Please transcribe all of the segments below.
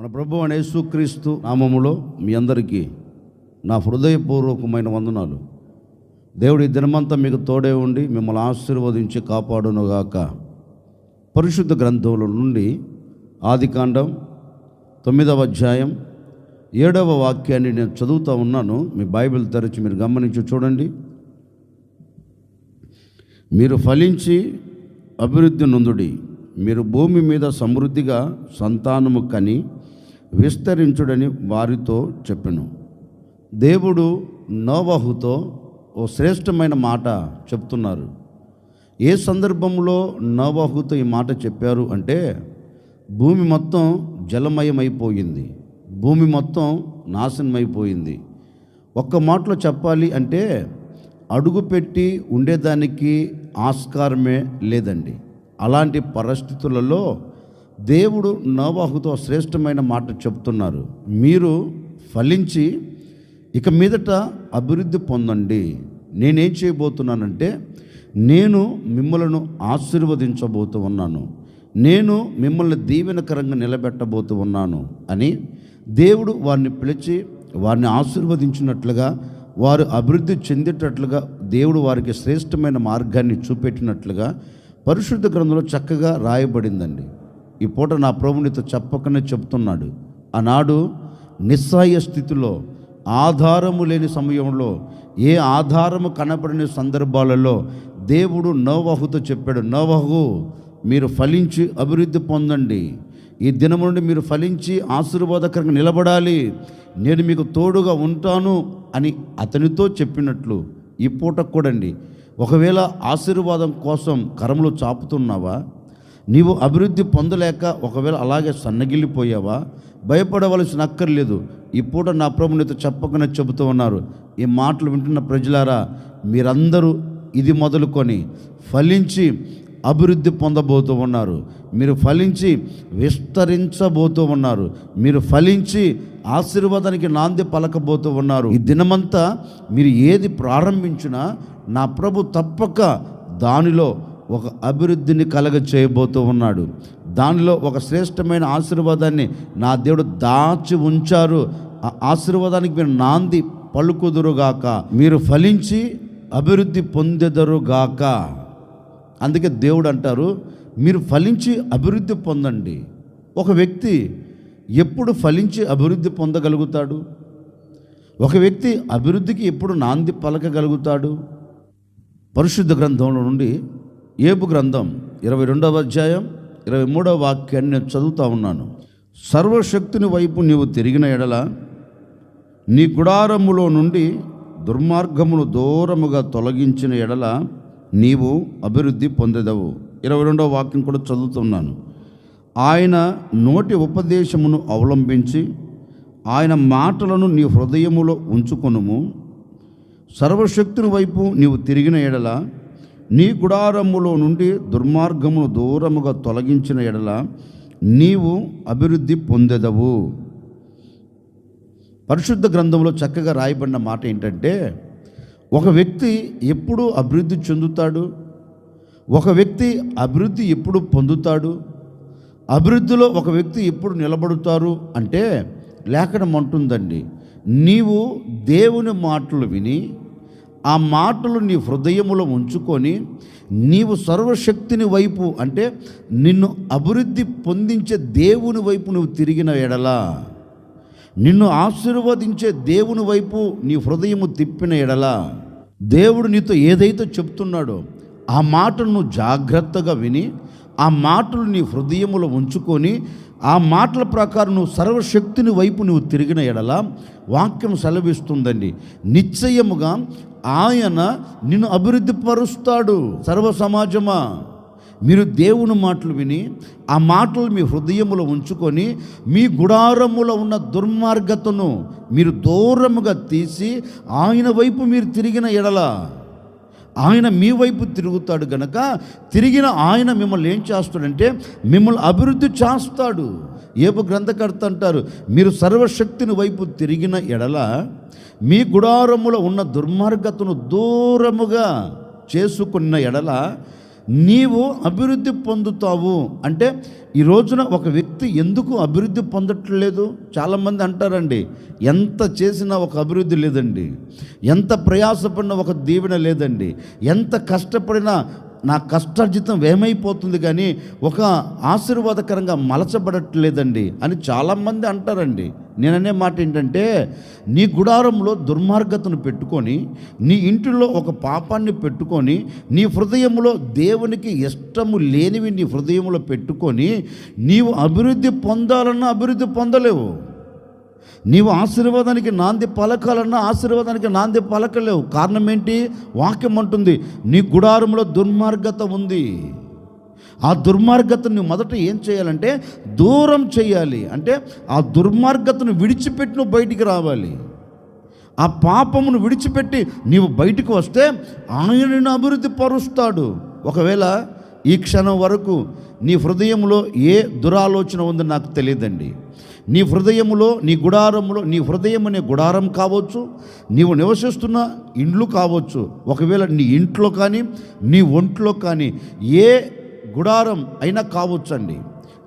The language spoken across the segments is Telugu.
మన ప్రభు అనే యేసుక్రీస్తు నామములో మీ అందరికీ నా హృదయపూర్వకమైన వందనాలు. దేవుడి దినమంతా మీకు తోడే ఉండి మిమ్మల్ని ఆశీర్వదించి కాపాడునుగాక. పరిశుద్ధ గ్రంథముల నుండి ఆదికాండం తొమ్మిదవ అధ్యాయం ఏడవ వాక్యాన్ని నేను చదువుతూ ఉన్నాను. మీ బైబిల్ తెరిచి మీరు గమనించి చూడండి. మీరు ఫలించి అభివృద్ధి నొందుడి. మీరు భూమి మీద సమృద్ధిగా సంతానము కని విస్తరించుడని వారితో చెప్పెను. దేవుడు నోవహుతో ఓ శ్రేష్టమైన మాట చెప్తున్నారు. ఏ సందర్భంలో నోవహుతో ఈ మాట చెప్పారు అంటే భూమి మొత్తం జలమయమైపోయింది. భూమి మొత్తం నాశనమైపోయింది. ఒక్క మాటలో చెప్పాలి అంటే అడుగుపెట్టి ఉండేదానికి ఆస్కారమే లేదండి. అలాంటి పరిస్థితులలో దేవుడు నోవాహుతో శ్రేష్టమైన మాట చెప్తున్నారు. మీరు ఫలించి ఇక మీదట అభివృద్ధి పొందండి. నేనేం చేయబోతున్నానంటే నేను మిమ్మలను ఆశీర్వదించబోతూ ఉన్నాను. నేను మిమ్మల్ని దీవెనకరంగా నిలబెట్టబోతూ ఉన్నాను అని దేవుడు వారిని పిలిచి వారిని ఆశీర్వదించినట్లుగా వారు అభివృద్ధి చెందేటట్లుగా దేవుడు వారికి శ్రేష్టమైన మార్గాన్ని చూపెట్టినట్లుగా పరిశుద్ధ గ్రంథంలో చక్కగా రాయబడిందండి. ఈ పూట నా ప్రభునితో చెప్పకనే చెప్తున్నాడు. ఆనాడు నిస్సాయ స్థితిలో ఆధారము లేని సమయంలో ఏ ఆధారము కనబడిన సందర్భాలలో దేవుడు నోవహుతో చెప్పాడు నోవహు మీరు ఫలించి అభివృద్ధి పొందండి. ఈ దినం నుండి మీరు ఫలించి ఆశీర్వాదకరంగా నిలబడాలి. నేను మీకు తోడుగా ఉంటాను అని అతనితో చెప్పినట్లు ఈ పూట కూడండి. ఒకవేళ ఆశీర్వాదం కోసం కరములు చాపుతున్నావా? నీవు అభివృద్ధి పొందలేక ఒకవేళ అలాగే సన్నగిల్లిపోయావా? భయపడవలసిన అక్కర్లేదు. ఈ పూట నా ప్రభు నీతో చెప్పకనే చెబుతూ ఉన్నారు. ఈ మాటలు వింటున్న ప్రజలారా మీరందరూ ఇది మొదలుకొని ఫలించి అభివృద్ధి పొందబోతూ ఉన్నారు. మీరు ఫలించి విస్తరించబోతూ ఉన్నారు. మీరు ఫలించి ఆశీర్వాదానికి నాంది పలకబోతూ ఉన్నారు. ఈ దినమంతా మీరు ఏది ప్రారంభించినా నా ప్రభు తప్పక దానిలో ఒక అభివృద్ధిని కలగ చేయబోతూ ఉన్నాడు. దానిలో ఒక శ్రేష్టమైన ఆశీర్వాదాన్ని నా దేవుడు దాచి ఉంచారు. ఆ ఆశీర్వాదానికి మీరు నాంది పలుకుదురుగాక. మీరు ఫలించి అభివృద్ధి పొందెదరుగాక. అందుకే దేవుడు అంటారు మీరు ఫలించి అభివృద్ధి పొందండి. ఒక వ్యక్తి ఎప్పుడు ఫలించి అభివృద్ధి పొందగలుగుతాడు? ఒక వ్యక్తి అభివృద్ధికి ఎప్పుడు నాంది పలకగలుగుతాడు? పరిశుద్ధ గ్రంథంలో నుండి ఏబు గ్రంథం ఇరవై రెండవ అధ్యాయం ఇరవై మూడవ వాక్యాన్ని నేను చదువుతా ఉన్నాను. సర్వశక్తిని వైపు నీవు తిరిగిన ఎడల నీ గుడారములో నుండి దుర్మార్గమును దూరముగా తొలగించిన ఎడల నీవు అభివృద్ధి పొందెదవు. ఇరవై రెండవ వాక్యం కూడా చదువుతున్నాను ఆయన నోటి ఉపదేశమును అవలంబించి ఆయన మాటలను నీ హృదయములో ఉంచుకొనుము. సర్వశక్తుని వైపు నీవు తిరిగిన ఎడల నీ గుడారములో నుండి దుర్మార్గమును దూరముగా తొలగించిన ఎడల నీవు అభివృద్ధి పొందెదవు. పరిశుద్ధ గ్రంథంలో చక్కగా రాయబడిన మాట ఏంటంటే ఒక వ్యక్తి ఎప్పుడు అభివృద్ధి చెందుతాడు? ఒక వ్యక్తి అభివృద్ధి ఎప్పుడు పొందుతాడు? అభివృద్ధిలో ఒక వ్యక్తి ఎప్పుడు నిలబడుతారు? అంటే లేఖనం అంటుందండి నీవు దేవుని మాటలు విని ఆ మాటలు నీ హృదయములో ఉంచుకొని నీవు సర్వశక్తిని వైపు అంటే నిన్ను అభివృద్ధి పొందించే దేవుని వైపు నువ్వు తిరిగిన ఎడలా నిన్ను ఆశీర్వదించే దేవుని వైపు నీ హృదయము తిప్పిన ఎడలా దేవుడు నీతో ఏదైతే చెప్తున్నాడో ఆ మాటను నువ్వు జాగ్రత్తగా విని ఆ మాటలు నీ హృదయములో ఉంచుకొని ఆ మాటల ప్రకారం నువ్వు సర్వశక్తిని వైపు నువ్వు తిరిగిన ఎడల వాక్యం సెలవిస్తుందండి. నిశ్చయముగా ఆయన నిన్ను అభివృద్ధి పరుస్తాడు సర్వ సమాజమా మీరు దేవుని మాటలు విని ఆ మాటలు మీ హృదయములో ఉంచుకొని మీ గుడారములో ఉన్న దుర్మార్గతను మీరు దూరముగా తీసి ఆయన వైపు మీరు తిరిగిన ఎడల ఆయన మీ వైపు తిరుగుతాడు గనక తిరిగిన ఆయన మిమ్మల్ని ఏం చేస్తాడంటే మిమ్మల్ని అభివృద్ధి చేస్తాడు. ఏపు గ్రంథకర్త అంటారు మీరు సర్వశక్తిని వైపు తిరిగిన ఎడల మీ గుడారములో ఉన్న దుర్మార్గతను దూరముగా చేసుకున్న ఎడల నీవు అభివృద్ధి పొందుతావు. అంటే ఈ రోజున ఒక వ్యక్తి ఎందుకు అభివృద్ధి పొందట్లేదు? చాలామంది అంటారండి ఎంత చేసినా ఒక అభివృద్ధి లేదండి. ఎంత ప్రయాసపడినా ఒక దీవెన లేదండి. ఎంత కష్టపడినా నా కష్టార్జితం ఏమైపోతుంది కానీ ఒక ఆశీర్వాదకరంగా మలచబడట్లేదండి అని చాలామంది అంటారండి. నేననే మాట ఏంటంటే నీ గుడారంలో దుర్మార్గతను పెట్టుకొని నీ ఇంటిలో ఒక పాపాన్ని పెట్టుకొని నీ హృదయంలో దేవునికి ఇష్టము లేనివి నీ హృదయంలో పెట్టుకొని నీవు అభివృద్ధి పొందాలన్నా అభివృద్ధి పొందలేవు. నీవు ఆశీర్వాదానికి నాంది పలకాలన్నా ఆశీర్వాదానికి నాంది పలకలేవు. కారణం ఏంటి? వాక్యం అంటుంది నీ గుడారంలో దుర్మార్గత ఉంది. ఆ దుర్మార్గతను మొదట ఏం చేయాలంటే దూరం చేయాలి. అంటే ఆ దుర్మార్గతను విడిచిపెట్టి నువ్వు బయటికి రావాలి. ఆ పాపమును విడిచిపెట్టి నీవు బయటికి వస్తే ఆయనను అభివృద్ధి పరుస్తాడు. ఒకవేళ ఈ క్షణం వరకు నీ హృదయంలో ఏ దురాలోచన ఉందో నాకు తెలియదండి. నీ హృదయములో నీ గుడారములో నీ హృదయం అనే గుడారం కావచ్చు నీవు నివసిస్తున్న ఇండ్లు కావచ్చు. ఒకవేళ నీ ఇంట్లో కానీ నీ ఒంట్లో కానీ ఏ గుడారం అయినా కావచ్చండి.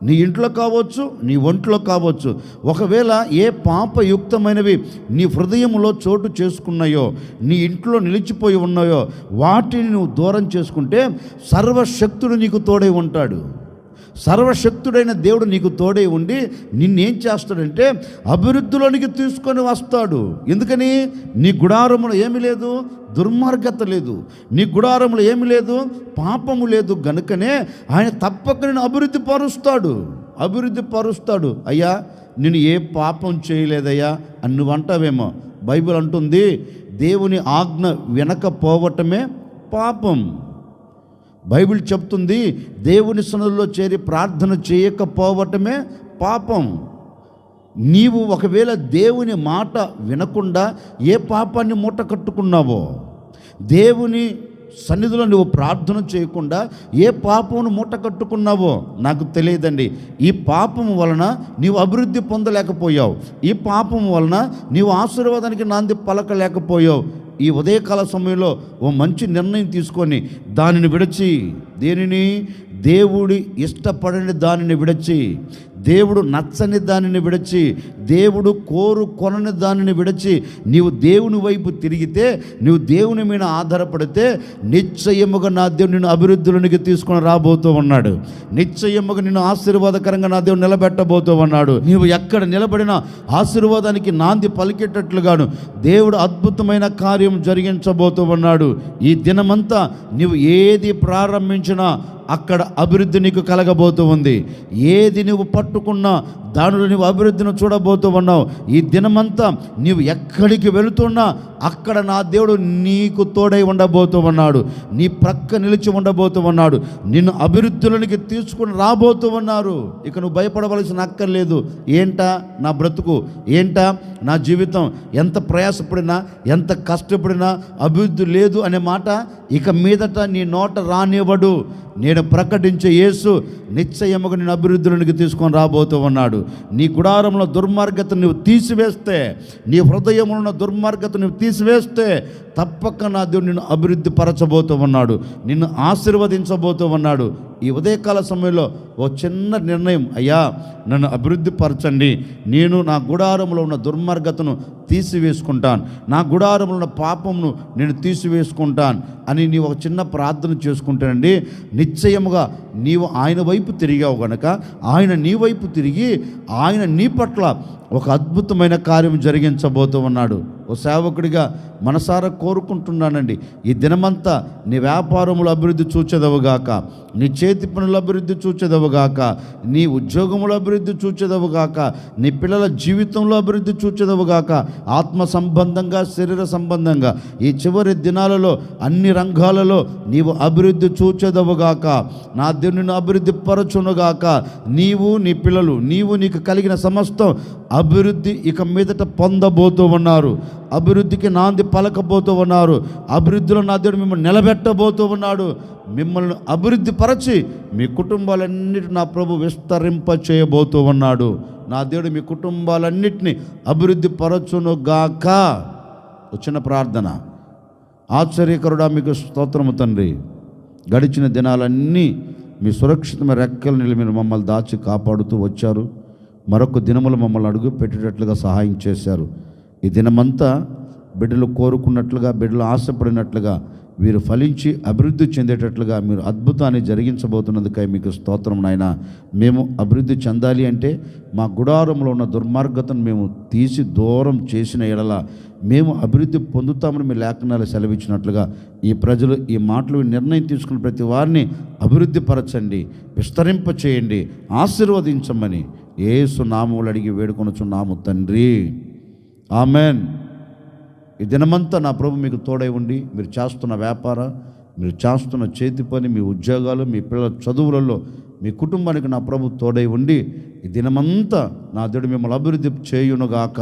నీ ఇంట్లో కావచ్చు నీ ఒంట్లో కావచ్చు. ఒకవేళ ఏ పాపయుక్తమైనవి నీ హృదయంలో చోటు చేసుకున్నాయో నీ ఇంట్లో నిలిచిపోయి ఉన్నాయో వాటిని నువ్వు దూరం చేసుకుంటే సర్వశక్తుడు నీకు తోడై ఉంటాడు. సర్వశక్తుడైన దేవుడు నీకు తోడై ఉండి నిన్నేం చేస్తాడంటే అభివృద్ధిలోనికి తీసుకొని వస్తాడు. ఎందుకని? నీ గుడారములో ఏమి లేదు దుర్మార్గత లేదు. నీ గుడారములో ఏమి లేదు పాపము లేదు గనుకనే ఆయన తప్పక నేను అభివృద్ధి పరుస్తాడు. అభివృద్ధి పరుస్తాడు. అయ్యా నేను ఏ పాపం చేయలేదయ్యా అని నువ్వు అంటావేమో. బైబిల్ అంటుంది దేవుని ఆజ్ఞ వినకపోవటమే పాపం. బైబిల్ చెప్తుంది దేవుని సన్నిధిలో చేరి ప్రార్థన చేయకపోవటమే పాపం. నీవు ఒకవేళ దేవుని మాట వినకుండా ఏ పాపాన్ని మూట కట్టుకున్నావో దేవుని సన్నిధిలో నువ్వు ప్రార్థన చేయకుండా ఏ పాపమును మూట కట్టుకున్నావో నాకు తెలియదండి. ఈ పాపం వలన నీవు అభివృద్ధి పొందలేకపోయావు. ఈ పాపం వలన నీవు ఆశీర్వాదానికి నాంది పలకలేకపోయావు. ఈ ఉదయకాల సమయంలో ఓ మంచి నిర్ణయం తీసుకొని దానిని విడచి దేనిని? దేవుడి ఇష్టపడని దానిని విడచి దేవుడు నచ్చని దానిని విడిచి దేవుడు కోరు కొనని దానిని విడచి నీవు దేవుని వైపు తిరిగితే నీవు దేవుని మీద ఆధారపడితే నిశ్చయముగా నా దేవుడు నిన్ను అభివృద్ధిలోనికి తీసుకొని రాబోతూ ఉన్నాడు. నిశ్చయముగా నిన్ను ఆశీర్వాదకరంగా నా దేవుడు నిలబెట్టబోతూ ఉన్నాడు. నీవు ఎక్కడ నిలబడినా ఆశీర్వాదానికి నాంది పలికేటట్లుగాను దేవుడు అద్భుతమైన కార్యం జరిగించబోతూ ఉన్నాడు. ఈ దినమంతా నీవు ఏది ప్రారంభించినా అక్కడ అభివృద్ధి నీకు కలగబోతూ ఉంది. ఏది నువ్వు పట్టుకున్నా దానిలో నువ్వు అభివృద్ధిని చూడబోతూ ఉన్నావు. ఈ దినమంతా నీవు ఎక్కడికి వెళుతున్నా అక్కడ నా దేవుడు నీకు తోడై ఉండబోతూ ఉన్నాడు. నీ ప్రక్క నిలిచి ఉండబోతూ ఉన్నాడు. నిన్ను అభివృద్ధిలోనికి తీసుకుని రాబోతూ ఉన్నారు. ఇక నువ్వు భయపడవలసిన అక్కర్లేదు. ఏంటా నా బ్రతుకు? ఏంటా నా జీవితం? ఎంత ప్రయాసపడినా ఎంత కష్టపడినా అభివృద్ధి లేదు అనే మాట ఇక మీదట నీ నోట రానివ్వడు. నేను ప్రకటించే యేసు నిశ్చయముగా నేను అభివృద్ధిలోనికి తీసుకొని రా రాబోతూ ఉన్నాడు. నీ గుడారంలో దుర్మార్గత నువ్వు తీసివేస్తే నీ హృదయంలో ఉన్న దుర్మార్గత నువ్వు తీసివేస్తే తప్పక నా దేవుడు నిన్ను అభివృద్ధి పరచబోతూ ఉన్నాడు. నిన్ను ఆశీర్వదించబోతూ ఉన్నాడు. ఈ ఉదయకాల సమయంలో ఓ చిన్న నిర్ణయం అయ్యా నన్ను అభివృద్ధి పరచండి. నేను నా గుడారంలో ఉన్న దుర్మార్గతను తీసివేసుకుంటాను. నా గుడారంలో ఉన్న పాపమును నేను తీసివేసుకుంటాను అని నీవు ఒక చిన్న ప్రార్థన చేసుకుంటానండి నిశ్చయముగా నీవు ఆయన వైపు తిరిగావు గనక ఆయన నీ వైపు తిరిగి ఆయన నీ పట్ల ఒక అద్భుతమైన కార్యం జరిగించబోతూ ఉన్నాడు. ఓ సేవకుడిగా మనసారా కోరుకుంటున్నానండి. ఈ దినమంతా నీ వ్యాపారములు అభివృద్ధి చూచెదవుగాక నీ చేతి పనుల అభివృద్ధి చూచెదవుగాక నీ ఉద్యోగముల అభివృద్ధి చూచెదవుగాక నీ పిల్లల జీవితంలో అభివృద్ధి చూచెదవుగాక ఆత్మ సంబంధంగా శరీర సంబంధంగా ఈ చివరి దినాలలో అన్ని రంగాలలో నీవు అభివృద్ధి చూచెదవుగాక నా దేవుని అభివృద్ధి పరచునుగాక నీవు నీ పిల్లలు నీవు నీకు కలిగిన సమస్తం అభివృద్ధి ఇక మీదట పొందబోతూ ఉన్నారు. అభివృద్ధికి నాంది పలకబోతూ ఉన్నారు. అభివృద్ధిలో నా దేవుడు మిమ్మల్ని నిలబెట్టబోతూ ఉన్నాడు. మిమ్మల్ని అభివృద్ధి పరచి మీ కుటుంబాలన్నిటి నా ప్రభు విస్తరింప చేయబోతూ ఉన్నాడు. నా దేవుడు మీ కుటుంబాలన్నిటిని అభివృద్ధి పరచును గాక వచ్చిన ప్రార్థన. ఆశ్చర్యకరుడా మీకు స్తోత్రము తండ్రి. గడిచిన దినాలన్నీ మీ సురక్షితమైన రెక్కల నిల మీరు మమ్మల్ని దాచి కాపాడుతూ వచ్చారు. మరొక దినములు మమ్మల్ని అడుగు పెట్టేటట్లుగా సహాయం చేశారు. ఈ దినమంతా బిడ్డలు కోరుకున్నట్లుగా బిడ్డలు ఆశపడినట్లుగా వీరు ఫలించి అభివృద్ధి చెందేటట్లుగా మీరు అద్భుతాన్ని జరిగించబోతున్నందుకై మీకు స్తోత్రం నాయన. మేము అభివృద్ధి చెందాలి అంటే మా గుడారంలో ఉన్న దుర్మార్గతను మేము తీసి దూరం చేసిన ఎడల మేము అభివృద్ధి పొందుతామని మీ లేఖనాలు సెలవిచ్చినట్లుగా ఈ ప్రజలు ఈ మాటలు నిర్ణయం తీసుకున్న ప్రతి వారిని అభివృద్ధి పరచండి విస్తరింప చేయండి ఆశీర్వదించమని ఏసు నామములు అడిగి వేడుకొనుచున్నాము తండ్రి. ఆమెన్. ఈ దినమంతా నా ప్రభు మీకు తోడై ఉండి మీరు చేస్తున్న వ్యాపార మీరు చేస్తున్న చేతి పని మీ ఉద్యోగాలు మీ పిల్లల చదువులలో మీ కుటుంబానికి నా ప్రభు తోడై ఉండి ఈ దినమంతా నా దేవుడు మిమ్మల్ని అభివృద్ధి చేయునుగాక.